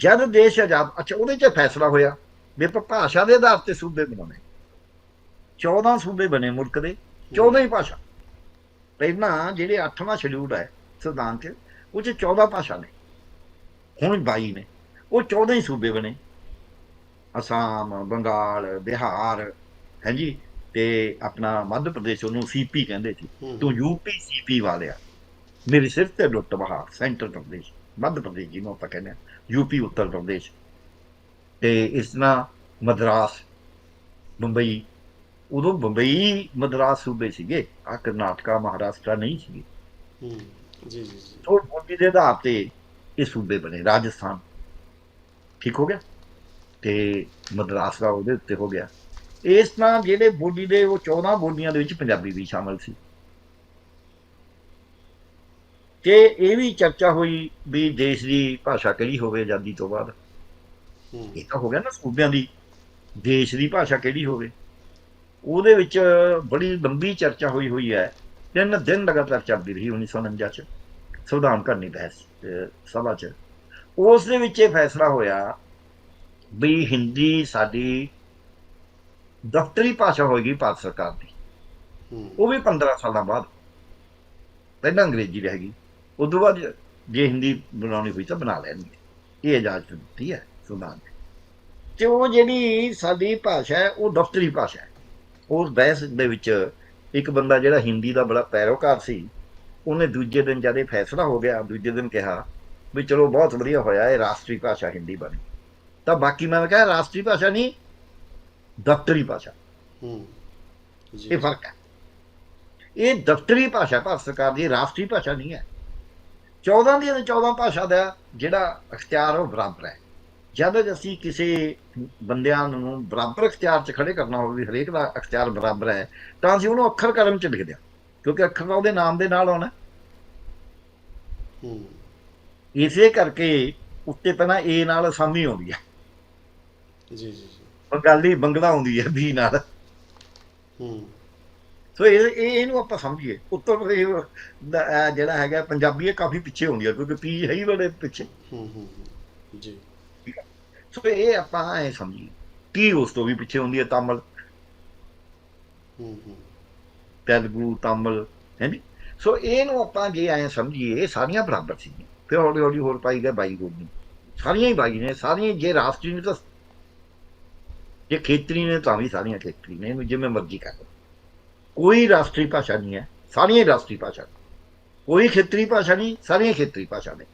ਜਦ ਦੇਸ਼ ਆਜ਼ਾਦ ਅੱਛਾ ਉਹਦੇ 'ਚ ਫੈਸਲਾ ਹੋਇਆ ਵੀ ਆਪਾਂ ਭਾਸ਼ਾ ਦੇ ਆਧਾਰ ਤੇ ਸੂਬੇ ਬਣਾਉਣੇ। 14 ਸੂਬੇ ਬਣੇ ਮੁਲਕ ਦੇ 14 ਹੀ ਭਾਸ਼ਾ। ਪਹਿਲਾਂ ਜਿਹੜੇ 8ਵਾਂ ਸ਼ਡਿਊਲ ਹੈ ਸੰਵਿਧਾਨ 'ਚ ਉਹ 'ਚ 14 ਭਾਸ਼ਾ ਨੇ। ਹੁਣ 22 ਨੇ ਉਹ 14 ਹੀ ਸੂਬੇ ਬਣੇ। ਅਸਾਮ ਬੰਗਾਲ ਬਿਹਾਰ ਹਾਂਜੀ ਤੇ ਆਪਣਾ ਮੱਧ ਪ੍ਰਦੇਸ਼ ਉਹਨੂੰ ਸੀਪੀ ਕਹਿੰਦੇ ਸੀ। ਤੂੰ ਯੂਪੀ ਸੀਪੀ ਵਾਲਿਆ। ਮੇਰੇ ਸਿਰ ਤੇ ਲੁੱਟ ਬਹਾਰ ਸੈਂਟਰ ਪ੍ਰਦੇਸ਼ ਮੱਧ ਪ੍ਰਦੇਸ਼ ਜਿਹਨੂੰ ਆਪਾਂ ਕਹਿੰਦੇ ਹਾਂ ਯੂਪੀ ਉੱਤਰ ਪ੍ਰਦੇਸ਼। ਤੇ ਇਸ ਤਰ੍ਹਾਂ ਮਦਰਾਸ ਮੁੰਬਈ ਉਦੋਂ ਮੁੰਬਈ ਮਦਰਾਸ ਸੂਬੇ ਸੀਗੇ ਆ ਕਰਨਾਟਕਾ ਮਹਾਰਾਸ਼ਟਰ ਨਹੀਂ ਸੀਗੇ। ਹੂੰ, ਜੀ ਜੀ ਜੀ। ਉਹ ਬੋਲੀ ਦੇ ਆਧਾਰ ਤੇ ਇਹ ਸੂਬੇ ਬਣੇ ਰਾਜਸਥਾਨ। ਠੀਕ ਹੋ ਗਿਆ? ਤੇ ਮਦਰਾਸ ਦਾ ਉਹਦੇ ਉੱਤੇ ਹੋ ਗਿਆ। ਇਸ ਤਰ੍ਹਾਂ ਜਿਹੜੇ ਬੋਲੀ ਦੇ ਉਹ 14 ਬੋਲੀਆਂ ਦੇ ਵਿੱਚ ਪੰਜਾਬੀ ਵੀ ਸ਼ਾਮਲ ਸੀ। ਤੇ ਇਹ ਵੀ ਚਰਚਾ ਹੋਈ ਵੀ ਦੇਸ਼ ਦੀ ਭਾਸ਼ਾ ਕਿਹੜੀ ਹੋਵੇ ਆਜ਼ਾਦੀ ਤੋਂ ਬਾਅਦ। ਇਹ ਤਾਂ ਹੋ ਗਿਆ ਨਾ ਸੂਬਿਆਂ ਦੀ ਦੇਸ਼ ਦੀ ਭਾਸ਼ਾ ਕਿਹੜੀ ਹੋਵੇ। ਉਹਦੇ ਵਿੱਚ ਬੜੀ ਲੰਬੀ ਚਰਚਾ ਹੋਈ ਹੋਈ ਹੈ। ਤਿੰਨ ਦਿਨ ਲਗਾਤਾਰ ਚੱਲਦੀ ਰਹੀ 1949 ਚ ਸੰਵਿਧਾਨ ਕਰਨੀ ਬਹਿਸ ਸਭਾ ਚ। ਉਸ ਦੇ ਵਿੱਚ ਇਹ ਫੈਸਲਾ ਹੋਇਆ ਵੀ ਹਿੰਦੀ ਸਾਡੀ ਦਫ਼ਤਰੀ ਭਾਸ਼ਾ ਹੋਏਗੀ ਭਾਰਤ ਸਰਕਾਰ ਦੀ। ਉਹ ਵੀ 15 ਸਾਲਾਂ ਬਾਅਦ। ਪਹਿਲਾਂ ਅੰਗਰੇਜ਼ੀ ਰਹੇਗੀ। ਉਸ ਤੋਂ ਬਾਅਦ ਜੇ ਹਿੰਦੀ ਬਣਾਉਣੀ ਹੋਈ ਤਾਂ ਬਣਾ ਲੈਣਗੇ ਇਹ ਇਜਾਜ਼ਤ ਦਿੱਤੀ ਹੈ ਸੰਵਿਧਾਨ ਨੇ। ਤੇ ਉਹ ਜਿਹੜੀ ਸਾਡੀ ਭਾਸ਼ਾ ਹੈ ਉਹ ਦਫ਼ਤਰੀ ਭਾਸ਼ਾ ਹੈ। ਉਸ ਬਹਿਸ ਦੇ ਵਿੱਚ ਇੱਕ ਬੰਦਾ ਜਿਹੜਾ ਹਿੰਦੀ ਦਾ ਬੜਾ ਪੈਰੋਕਾਰ ਸੀ ਉਹਨੇ ਦੂਜੇ ਦਿਨ ਜਦ ਇਹ ਫੈਸਲਾ ਹੋ ਗਿਆ ਦੂਜੇ ਦਿਨ ਕਿਹਾ ਵੀ ਚਲੋ ਬਹੁਤ ਵਧੀਆ ਹੋਇਆ ਇਹ ਰਾਸ਼ਟਰੀ ਭਾਸ਼ਾ ਹਿੰਦੀ ਬਣੀ। ਤਾਂ ਬਾਕੀ ਮੈਂ ਕਿਹਾ ਰਾਸ਼ਟਰੀ ਭਾਸ਼ਾ ਨਹੀਂ ਦਫ਼ਤਰੀ ਭਾਸ਼ਾ। ਹੂੰ, ਜੀ ਇਹ ਫ਼ਰਕ ਹੈ। ਇਹ ਦਫ਼ਤਰੀ ਭਾਸ਼ਾ ਭਾਰਤ ਸਰਕਾਰ ਦੀ ਰਾਸ਼ਟਰੀ ਭਾਸ਼ਾ ਨਹੀਂ ਹੈ। 14 ਦੀਆਂ 14 ਭਾਸ਼ਾ ਦਾ ਜਿਹੜਾ ਅਖਤਿਆਰ ਉਹ ਬਰਾਬਰ ਹੈ। ਜਦ ਅਸੀਂ ਕਿਸੇ ਬੰਦਿਆਂ ਨੂੰ ਬਰਾਬਰ ਅਖਤਿਆਰ 'ਚ ਖੜੇ ਕਰਨਾ ਹੋਵੇ ਵੀ ਹਰੇਕ ਦਾ ਅਖਤਿਆਰ ਬਰਾਬਰ ਹੈ ਤਾਂ ਅਸੀਂ ਉਹਨੂੰ ਅੱਖਰ ਕਰਮ 'ਚ ਲਿਖਦੇ ਹਾਂ ਕਿਉਂਕਿ ਅੱਖਰ ਉਹਦੇ ਨਾਮ ਦੇ ਨਾਲ ਆਉਣਾ। ਹੂੰ, ਇਸੇ ਕਰਕੇ ਉੱਤੇ ਪਹਿਲਾਂ ਏ ਨਾਲ ਅਸਾਮੀ ਆਉਂਦੀ ਹੈ। ਜੀ ਜੀ ਜੀ। ਬੰਗਾਲੀ ਬੰਗਲਾ ਆਉਂਦੀ ਹੈ ਬੀ ਨਾਲ। ਹੂੰ, ਸੋ ਇਹ ਇਹ ਇਹਨੂੰ ਆਪਾਂ ਸਮਝੀਏ। ਉੱਤਰ ਪ੍ਰਦੇਸ਼ ਦਾ ਇਹ ਜਿਹੜਾ ਹੈਗਾ ਪੰਜਾਬੀ ਇਹ ਕਾਫੀ ਪਿੱਛੇ ਹੁੰਦੀ ਹੈ ਕਿਉਂਕਿ ਪੀ ਹੈ ਹੀ ਬੜੇ ਪਿੱਛੇ। ਹੂੰ, ਹੂੰ, ਹੂੰ, ਜੀ। ਸੋ ਇਹ ਆਪਾਂ ਐ ਸਮਝੀਏ। ਕੀ ਉਸ ਤੋਂ ਵੀ ਪਿੱਛੇ ਹੁੰਦੀ ਹੈ ਤਮਿਲ। ਹੂੰ, ਹੂੰ, ਤੇਲਗੂ ਤਮਿਲ ਹੈਨੀ ਸੋ ਇਹਨੂੰ ਆਪਾਂ ਜੇ ਐ ਸਮਝੀਏ ਇਹ ਸਾਰੀਆਂ ਬਰਾਬਰ ਸੀ। ਫਿਰ ਹੌਲੀ ਹੌਲੀ ਹੋਰ ਪਾਈ ਗਏ ਬਾਈ ਗੋਲੀ ਸਾਰੀਆਂ ਹੀ ਬਾਈ ਨੇ ਸਾਰੀਆਂ ਜੇ ਰਾਸ਼ਟਰੀ ਨੇ ਤਾਂ ਜੇ ਖੇਤਰੀ ਨੇ ਤਾਂ ਵੀ ਸਾਰੀਆਂ ਖੇਤਰੀ ਨੇ ਜਿਵੇਂ ਮਰਜ਼ੀ ਕਰ ਕੋਈ ਰਾਸ਼ਟਰੀ ਭਾਸ਼ਾ ਨਹੀਂ ਹੈ, ਸਾਰੀਆਂ ਰਾਸ਼ਟਰੀ ਭਾਸ਼ਾ ਕੋਈ ਖੇਤਰੀ ਭਾਸ਼ਾ ਨਹੀਂ, ਸਾਰੀਆਂ ਖੇਤਰੀ ਭਾਸ਼ਾ ਨੇ।